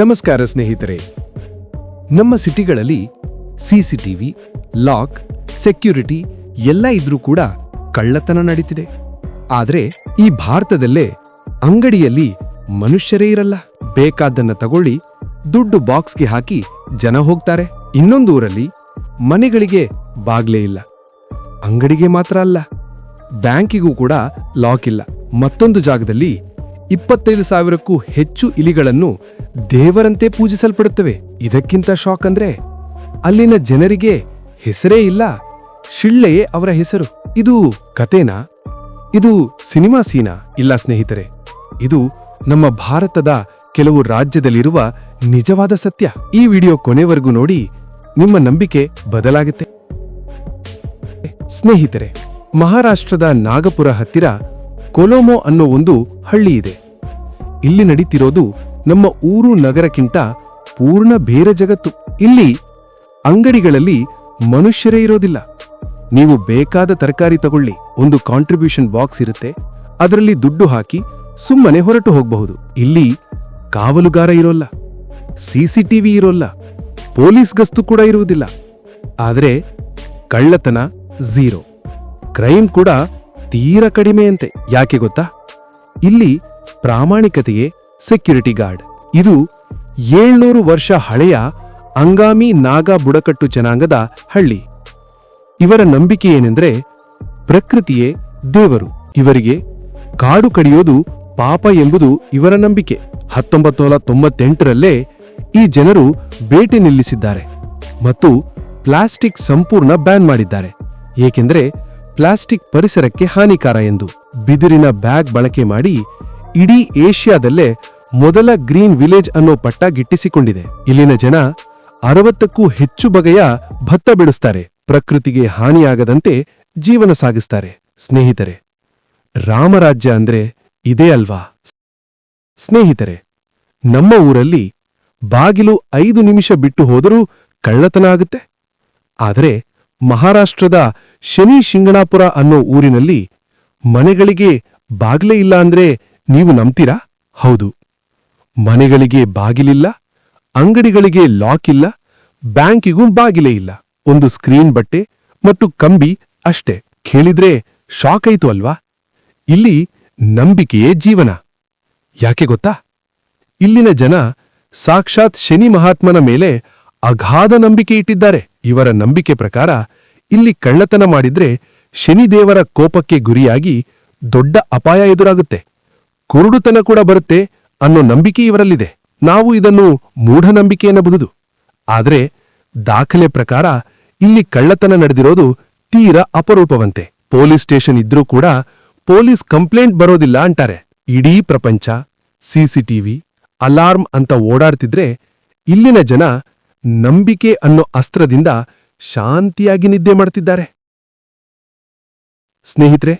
ನಮಸ್ಕಾರ ಸ್ನೇಹಿತರೆ. ನಮ್ಮ ಸಿಟಿಗಳಲ್ಲಿ ಸಿಸಿಟಿವಿ, ಲಾಕ್, ಸೆಕ್ಯೂರಿಟಿ ಎಲ್ಲ ಇದ್ರೂ ಕೂಡ ಕಳ್ಳತನ ನಡೀತಿದೆ. ಆದ್ರೆ ಈ ಭಾರತದಲ್ಲೇ ಅಂಗಡಿಯಲ್ಲಿ ಮನುಷ್ಯರೇ ಇರಲ್ಲ. ಬೇಕಾದ್ದನ್ನ ತಗೊಳ್ಳಿ, ದುಡ್ಡು ಬಾಕ್ಸ್ಗೆ ಹಾಕಿ ಜನ ಹೋಗ್ತಾರೆ. ಇನ್ನೊಂದು ಊರಲ್ಲಿ ಮನೆಗಳಿಗೆ ಬಾಗ್ಲೇ ಇಲ್ಲ. ಅಂಗಡಿಗೆ ಮಾತ್ರ ಅಲ್ಲ, ಬ್ಯಾಂಕಿಗೂ ಕೂಡ ಲಾಕ್ ಇಲ್ಲ. ಮತ್ತೊಂದು ಜಾಗದಲ್ಲಿ ಇಪ್ಪತ್ತೈದು ಸಾವಿರಕ್ಕೂ ಹೆಚ್ಚು ಇಲಿಗಳನ್ನು ದೇವರಂತೆ ಪೂಜಿಸಲ್ಪಡುತ್ತವೆ. ಇದಕ್ಕಿಂತ ಶಾಕ್ ಅಂದ್ರೆ ಅಲ್ಲಿನ ಜನರಿಗೆ ಹೆಸರೇ ಇಲ್ಲ, ಶಿಳ್ಳೆಯೇ ಅವರ ಹೆಸರು. ಇದು ಕತೆನಾ ಇದು ಸಿನಿಮಾ ಸೀನಾ? ಇಲ್ಲ ಸ್ನೇಹಿತರೆ, ಇದು ನಮ್ಮ ಭಾರತದ ಕೆಲವು ರಾಜ್ಯದಲ್ಲಿರುವ ನಿಜವಾದ ಸತ್ಯ. ಈ ವಿಡಿಯೋ ಕೊನೆವರೆಗೂ ನೋಡಿ, ನಿಮ್ಮ ನಂಬಿಕೆ ಬದಲಾಗುತ್ತೆ. ಸ್ನೇಹಿತರೆ, ಮಹಾರಾಷ್ಟ್ರದ ನಾಗಪುರ ಹತ್ತಿರ ಕೊಲೋಮೋ ಅನ್ನೋ ಒಂದು ಹಳ್ಳಿ ಇದೆ. ಇಲ್ಲಿ ನಡೀತಿರೋದು ನಮ್ಮ ಊರು ನಗರಕ್ಕಿಂತ ಪೂರ್ಣ ಬೇರೆ ಜಗತ್ತು. ಇಲ್ಲಿ ಅಂಗಡಿಗಳಲ್ಲಿ ಮನುಷ್ಯರೇ ಇರೋದಿಲ್ಲ. ನೀವು ಬೇಕಾದ ತರಕಾರಿ ತಗೊಳ್ಳಿ. ಒಂದು ಕಾಂಟ್ರಿಬ್ಯೂಷನ್ ಬಾಕ್ಸ್ ಇರುತ್ತೆ. ಅದರಲ್ಲಿ ದುಡ್ಡು ಹಾಕಿ ಸುಮ್ಮನೆ ಹೊರಟು ಹೋಗಬಹುದು. ಇಲ್ಲಿ ಕಾವಲುಗಾರ ಇರೋಲ್ಲ. ಸಿಸಿಟಿವಿ ಇರೋಲ್ಲ. ಪೊಲೀಸ್ ಗಸ್ತು ಕೂಡ ಇರುವುದಿಲ್ಲ. ಆದರೆ ಕಳ್ಳತನ ಝೀರೋ. ಕ್ರೈಮ್ ಕೂಡ ತೀರ ಕಡಿಮೆಯಂತೆ ಯಾಕೆ ಗೊತ್ತಾ? ಇಲ್ಲಿ ಪ್ರಾಮಾಣಿಕತೆಯೇ ಸೆಕ್ಯೂರಿಟಿ ಗಾರ್ಡ್ ಇದು ಏಳ್ನೂರು ವರ್ಷ ಹಳೆಯ ಅಂಗಾಮಿ ನಾಗಾ ಬುಡಕಟ್ಟು ಜನಾಂಗದ ಹಳ್ಳಿ. ಇವರ ನಂಬಿಕೆ ಏನೆಂದ್ರೆ ಪ್ರಕೃತಿಯೇ ದೇವರು. ಇವರಿಗೆ ಕಾಡು ಕಡಿಯೋದು ಪಾಪ ಎಂಬುದು ಇವರ ನಂಬಿಕೆ. ಹತ್ತೊಂಬತ್ತು ನೂರ ತೊಂಬತ್ತೆಂಟರಲ್ಲೇ ಈ ಜನರು ಬೇಟೆ ನಿಲ್ಲಿಸಿದ್ದಾರೆ ಮತ್ತು ಪ್ಲಾಸ್ಟಿಕ್ ಸಂಪೂರ್ಣ ಬ್ಯಾನ್ ಮಾಡಿದ್ದಾರೆ. ಏಕೆಂದರೆ ಪ್ಲಾಸ್ಟಿಕ್ ಪರಿಸರಕ್ಕೆ ಹಾನಿಕಾರ ಎಂದು ಬಿದಿರಿನ ಬ್ಯಾಗ್ ಬಳಕೆ ಮಾಡಿ ಇಡೀ ಏಷ್ಯಾದಲ್ಲೇ ಮೊದಲ ಗ್ರೀನ್ ವಿಲೇಜ್ ಅನ್ನೋ ಪಟ್ಟ ಗಿಟ್ಟಿಸಿಕೊಂಡಿದೆ. ಇಲ್ಲಿನ ಜನ ಅರವತ್ತಕ್ಕೂ ಹೆಚ್ಚು ಬಗೆಯ ಭತ್ತ ಬೆಳೆಸ್ತಾರೆ ಪ್ರಕೃತಿಗೆ ಹಾನಿಯಾಗದಂತೆ ಜೀವನ ಸಾಗಿಸ್ತಾರೆ. ಸ್ನೇಹಿತರೆ, ರಾಮರಾಜ್ಯ ಅಂದ್ರೆ ಇದೇ ಅಲ್ವಾ? ಸ್ನೇಹಿತರೆ, ನಮ್ಮ ಊರಲ್ಲಿ ಬಾಗಿಲು ಐದು ನಿಮಿಷ ಬಿಟ್ಟು ಹೋದರೂ ಕಳ್ಳತನ ಆಗುತ್ತೆ. ಆದರೆ ಮಹಾರಾಷ್ಟ್ರದ ಶನಿ ಶಿಂಗಣಾಪುರ ಅನ್ನೋ ಊರಿನಲ್ಲಿ ಮನೆಗಳಿಗೆ ಬಾಗಿಲೇ ಇಲ್ಲ ಅಂದ್ರೆ ನೀವು ನಂಬ್ತೀರಾ? ಹೌದು. ಮನೆಗಳಿಗೆ ಬಾಗಿಲಿಲ್ಲ ಅಂಗಡಿಗಳಿಗೆ ಲಾಕ್ ಇಲ್ಲ, ಬ್ಯಾಂಕಿಗೂ ಬಾಗಿಲೇ ಇಲ್ಲ. ಒಂದು ಸ್ಕ್ರೀನ್ ಬಟ್ಟೆ ಮತ್ತು ಕಂಬಿ ಅಷ್ಟೇ. ಕೇಳಿದ್ರೆ ಶಾಕ್ ಆಯ್ತು ಅಲ್ವಾ? ಇಲ್ಲಿ ನಂಬಿಕೆಯೇ ಜೀವನ. ಯಾಕೆ ಗೊತ್ತಾ? ಇಲ್ಲಿನ ಜನ ಸಾಕ್ಷಾತ್ ಶನಿ ಮಹಾತ್ಮನ ಮೇಲೆ ಅಗಾಧ ನಂಬಿಕೆ ಇಟ್ಟಿದ್ದಾರೆ. ಇವರ ನಂಬಿಕೆ ಪ್ರಕಾರ ಇಲ್ಲಿ ಕಳ್ಳತನ ಮಾಡಿದ್ರೆ ಶನಿದೇವರ ಕೋಪಕ್ಕೆ ಗುರಿಯಾಗಿ ದೊಡ್ಡ ಅಪಾಯ ಎದುರಾಗುತ್ತೆ. ಕುರುಡುತನ ಕೂಡ ಬರುತ್ತೆ ಅನ್ನೋ ನಂಬಿಕೆ ಇವರಲ್ಲಿದೆ. ನಾವು ಇದನ್ನು ಮೂಢನಂಬಿಕೆ ಎನ್ನಬಹುದು. ಆದರೆ ದಾಖಲೆ ಪ್ರಕಾರ ಇಲ್ಲಿ ಕಳ್ಳತನ ನಡೆದಿರೋದು ತೀರ ಅಪರೂಪವಂತೆ. ಪೊಲೀಸ್ ಸ್ಟೇಷನ್ ಇದ್ರೂ ಕೂಡ ಪೊಲೀಸ್ ಕಂಪ್ಲೇಂಟ್ ಬರೋದಿಲ್ಲ ಅಂತಾರೆ. ಇಡೀ ಪ್ರಪಂಚ ಸಿಸಿಟಿವಿ ಅಲಾರ್ಮ್ ಅಂತ ಓಡಾಡ್ತಿದ್ರೆ ಇಲ್ಲಿನ ಜನ ನಂಬಿಕೆ ಅನ್ನೋ ಅಸ್ತ್ರದಿಂದ ಶಾಂತಿಯಾಗಿ ನಿದ್ದೆ ಮಾಡ್ತಿದ್ದಾರೆ. ಸ್ನೇಹಿತರೆ,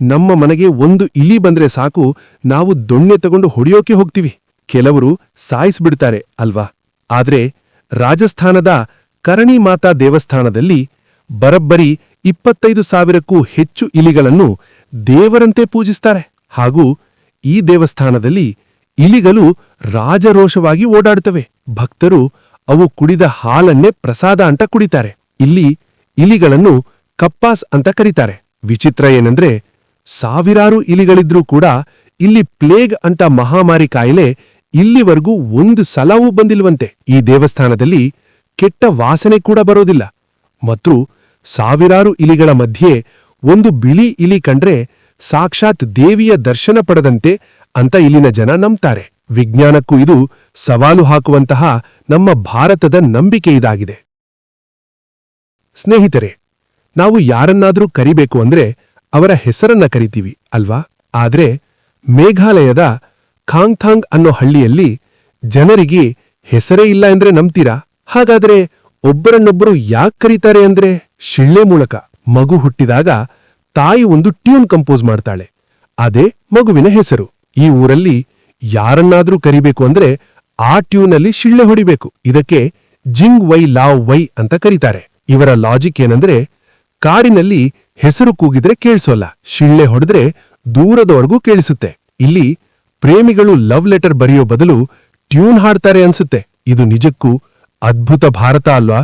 ನಮ್ಮ ಮನೆಗೆ ಒಂದು ಇಲಿ ಬಂದ್ರೆ ಸಾಕು, ನಾವು ದೊಣ್ಣೆ ತಗೊಂಡು ಹೊಡೆಯೋಕೆ ಹೋಗ್ತೀವಿ. ಕೆಲವರು ಸಾಯಿಸ್ಬಿಡ್ತಾರೆ ಅಲ್ವಾ? ಆದ್ರೆ ರಾಜಸ್ಥಾನದ ಕರಣಿ ಮಾತಾ ದೇವಸ್ಥಾನದಲ್ಲಿ ಬರಬ್ಬರಿ ಇಪ್ಪತ್ತೈದು ಸಾವಿರಕ್ಕೂ ಹೆಚ್ಚು ಇಲಿಗಳನ್ನು ದೇವರಂತೆ ಪೂಜಿಸ್ತಾರೆ. ಹಾಗೂ ಈ ದೇವಸ್ಥಾನದಲ್ಲಿ ಇಲಿಗಳು ರಾಜರೋಷವಾಗಿ ಓಡಾಡುತ್ತವೆ. ಭಕ್ತರು ಅವು ಕುಡಿದ ಹಾಲನ್ನೇ ಪ್ರಸಾದ ಅಂತ ಕುಡಿತಾರೆ. ಇಲ್ಲಿ ಇಲಿಗಳನ್ನು ಕಪ್ಪಾಸ್ ಅಂತ ಕರೀತಾರೆ. ವಿಚಿತ್ರ ಏನಂದ್ರೆ ಸಾವಿರಾರು ಇಲಿಗಳಿದ್ರೂ ಕೂಡ ಇಲ್ಲಿ ಪ್ಲೇಗ್ ಅಂತ ಮಹಾಮಾರಿ ಕಾಯಿಲೆ ಇಲ್ಲಿವರೆಗೂ ಒಂದು ಸಲವೂ ಬಂದಿಲ್ವಂತೆ. ಈ ದೇವಸ್ಥಾನದಲ್ಲಿ ಕೆಟ್ಟ ವಾಸನೆ ಕೂಡ ಬರೋದಿಲ್ಲ. ಮತ್ತು ಸಾವಿರಾರು ಇಲಿಗಳ ಮಧ್ಯೆ ಒಂದು ಬಿಳಿ ಇಲಿ ಕಂಡ್ರೆ ಸಾಕ್ಷಾತ್ ದೇವಿಯ ದರ್ಶನ ಪಡೆದಂತೆ ಅಂತ ಇಲ್ಲಿನ ಜನ ನಂಬ್ತಾರೆ. ವಿಜ್ಞಾನಕ್ಕೂ ಇದು ಸವಾಲು ಹಾಕುವಂತಹ ನಮ್ಮ ಭಾರತದ ನಂಬಿಕೆ ಇದಾಗಿದೆ. ಸ್ನೇಹಿತರೆ, ನಾವು ಯಾರನ್ನಾದರೂ ಕರಿಬೇಕು ಅಂದ್ರೆ ಅವರ ಹೆಸರನ್ನ ಕರಿತೀವಿ, ಅಲ್ವಾ? ಆದ್ರೆ ಮೇಘಾಲಯದ ಖಾಂಗ್ಥಾಂಗ್ ಅನ್ನೋ ಹಳ್ಳಿಯಲ್ಲಿ ಜನರಿಗೆ ಹೆಸರೇ ಇಲ್ಲ ಎಂದ್ರೆ ನಂಬ್ತೀರಾ? ಹಾಗಾದ್ರೆ ಒಬ್ಬರನ್ನೊಬ್ಬರು ಯಾಕೆ ಕರೀತಾರೆ ಅಂದ್ರೆ? ಶಿಳ್ಳೆ ಮೂಲಕ ಮಗು ಹುಟ್ಟಿದಾಗ ತಾಯಿ ಒಂದು ಟ್ಯೂನ್ ಕಂಪೋಸ್ ಮಾಡ್ತಾಳೆ, ಅದೇ ಮಗುವಿನ ಹೆಸರು. ಈ ಊರಲ್ಲಿ ಯಾರನ್ನಾದ್ರೂ ಕರಿಬೇಕು ಅಂದ್ರೆ ಆ ಟ್ಯೂನಲ್ಲಿ ಶಿಳ್ಳೆ ಹೊಡಿಬೇಕು. ಇದಕ್ಕೆ ಜಿಂಗ್ ವೈ ಲಾವ್ ವೈ ಅಂತ ಕರೀತಾರೆ. ಇವರ ಲಾಜಿಕ್ ಏನಂದ್ರೆ ಕಾಡಿನಲ್ಲಿ ಹೆಸರು ಕೂಗಿದ್ರೆ ಕೇಳಿಸೋಲ್ಲ. ಶಿಳ್ಳೆ ಹೊಡೆದ್ರೆ ದೂರದವರೆಗೂ ಕೇಳಿಸುತ್ತೆ. ಇಲ್ಲಿ ಪ್ರೇಮಿಗಳು ಲವ್ ಲೆಟರ್ ಬರೆಯೋ ಬದಲು ಟ್ಯೂನ್ ಹಾಡ್ತಾರೆ ಅನ್ಸುತ್ತೆ. ಇದು ನಿಜಕ್ಕೂ ಅದ್ಭುತ ಭಾರತ ಅಲ್ವಾ?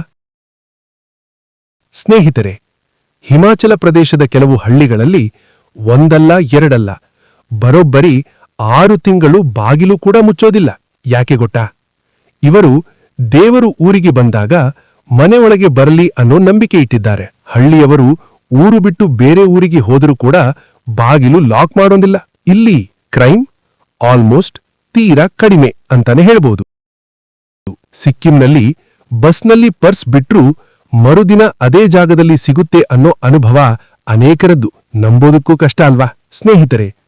ಸ್ನೇಹಿತರೆ, ಹಿಮಾಚಲ ಪ್ರದೇಶದ ಕೆಲವು ಹಳ್ಳಿಗಳಲ್ಲಿ ಒಂದಲ್ಲ ಎರಡಲ್ಲ, ಬರೋಬ್ಬರಿ ಆರು ತಿಂಗಳು ಬಾಗಿಲು ಕೂಡ ಮುಚ್ಚೋದಿಲ್ಲ. ಯಾಕೆ ಗೊತ್ತಾ? ಇವರು ದೇವರು ಊರಿಗೆ ಬಂದಾಗ ಮನೆ ಬರಲಿ ಅನ್ನೋ ನಂಬಿಕೆ ಇಟ್ಟಿದ್ದಾರೆ. ಹಳ್ಳಿಯವರು ಊರು ಬಿಟ್ಟು ಬೇರೆ ಊರಿಗೆ ಹೋದರೂ ಕೂಡ ಬಾಗಿಲು ಲಾಕ್ ಮಾಡೋದಿಲ್ಲ. ಇಲ್ಲಿ ಕ್ರೈಮ್ ಆಲ್ಮೋಸ್ಟ್ ತೀರಾ ಕಡಿಮೆ ಅಂತಾನೆ ಹೇಳ್ಬೋದು. ಸಿಕ್ಕಿಂನಲ್ಲಿ ಬಸ್ನಲ್ಲಿ ಪರ್ಸ್ ಬಿಟ್ರೂ ಮರುದಿನ ಅದೇ ಜಾಗದಲ್ಲಿ ಸಿಗುತ್ತೆ ಅನ್ನೋ ಅನುಭವ ಅನೇಕರದ್ದು. ನಂಬೋದಕ್ಕೂ ಕಷ್ಟ ಅಲ್ವಾ? ಸ್ನೇಹಿತರೆ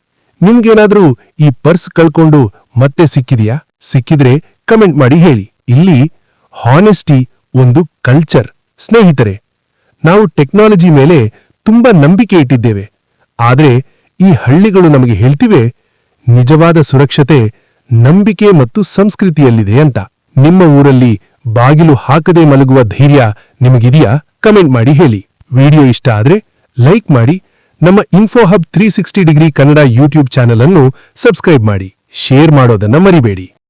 ನಿಮ್ಗೇನಾದ್ರೂ ಈ ಪರ್ಸ್ ಕಳ್ಕೊಂಡು ಮತ್ತೆ ಸಿಕ್ಕಿದೆಯಾ? ಸಿಕ್ಕಿದ್ರೆ ಕಮೆಂಟ್ ಮಾಡಿ ಹೇಳಿ. ಇಲ್ಲಿ ಹಾನೆಸ್ಟಿ ಒಂದು ಕಲ್ಚರ್ ಸ್ನೇಹಿತರೆ, ನಾವು ಟೆಕ್ನಾಲಜಿ ಮೇಲೆ ತುಂಬಾ ನಂಬಿಕೆ ಇಟ್ಟಿದ್ದೇವೆ. ಆದರೆ ಈ ಹಳ್ಳಿಗಳು ನಮಗೆ ಹೇಳ್ತಿವೆ, ನಿಜವಾದ ಸುರಕ್ಷತೆ, ನಂಬಿಕೆ ಮತ್ತು ಸಂಸ್ಕೃತಿಯಲ್ಲಿದೆ ಅಂತ. ನಿಮ್ಮ ಊರಲ್ಲಿ ಬಾಗಿಲು ಹಾಕದೆ ಮಲಗುವ ಧೈರ್ಯ ನಿಮಗಿದೆಯಾ? ಕಮೆಂಟ್ ಮಾಡಿ ಹೇಳಿ. ವಿಡಿಯೋ ಇಷ್ಟ ಆದ್ರೆ ಲೈಕ್ ಮಾಡಿ ನಮ್ಮ info hub three sixty degree Kannada YouTube channel ಅನ್ನು ಸಬ್ಸ್ಕ್ರೈಬ್ ಮಾಡಿ. ಶೇರ್ ಮಾಡೋದನ್ನ ಮರಿಬೇಡಿ.